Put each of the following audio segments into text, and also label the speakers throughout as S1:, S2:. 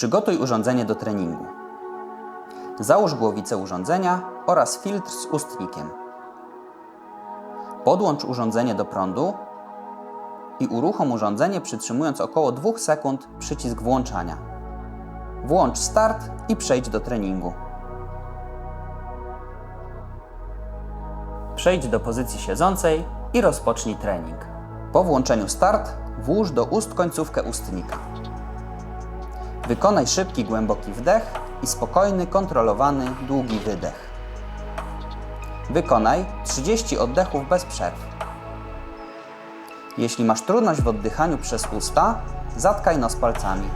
S1: Przygotuj urządzenie do treningu. Załóż głowicę urządzenia oraz filtr z ustnikiem. Podłącz urządzenie do prądu i uruchom urządzenie przytrzymując około 2 sekund przycisk włączania. Włącz start i przejdź do treningu. Przejdź do pozycji siedzącej i rozpocznij trening. Po włączeniu start włóż do ust końcówkę ustnika. Wykonaj szybki, głęboki wdech i spokojny, kontrolowany, długi wydech. Wykonaj 30 oddechów bez przerw. Jeśli masz trudność w oddychaniu przez usta, zatkaj nos palcami.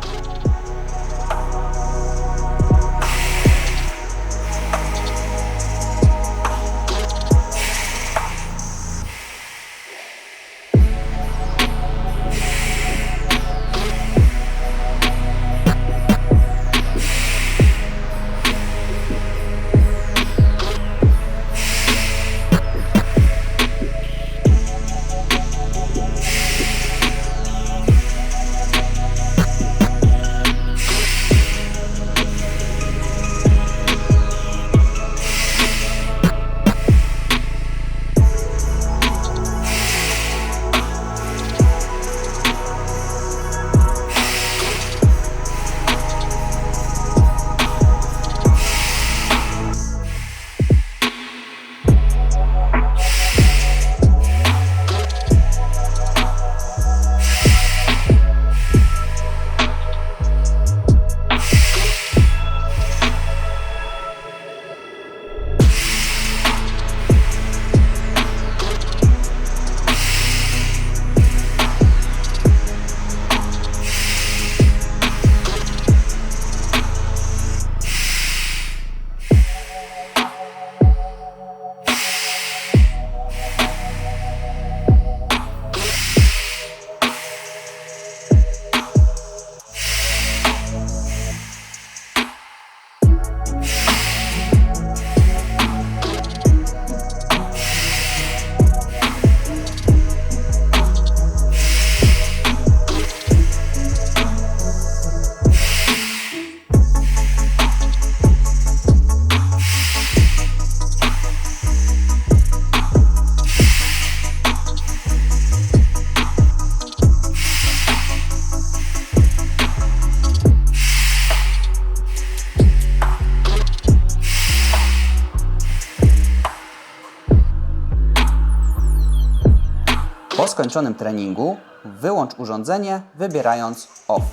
S1: Po skończonym treningu wyłącz urządzenie wybierając OFF.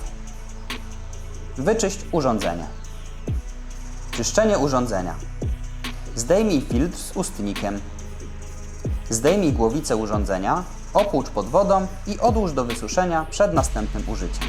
S1: Wyczyść urządzenie. Czyszczenie urządzenia. Zdejmij filtr z ustnikiem. Zdejmij głowicę urządzenia, opłucz pod wodą i odłóż do wysuszenia przed następnym użyciem.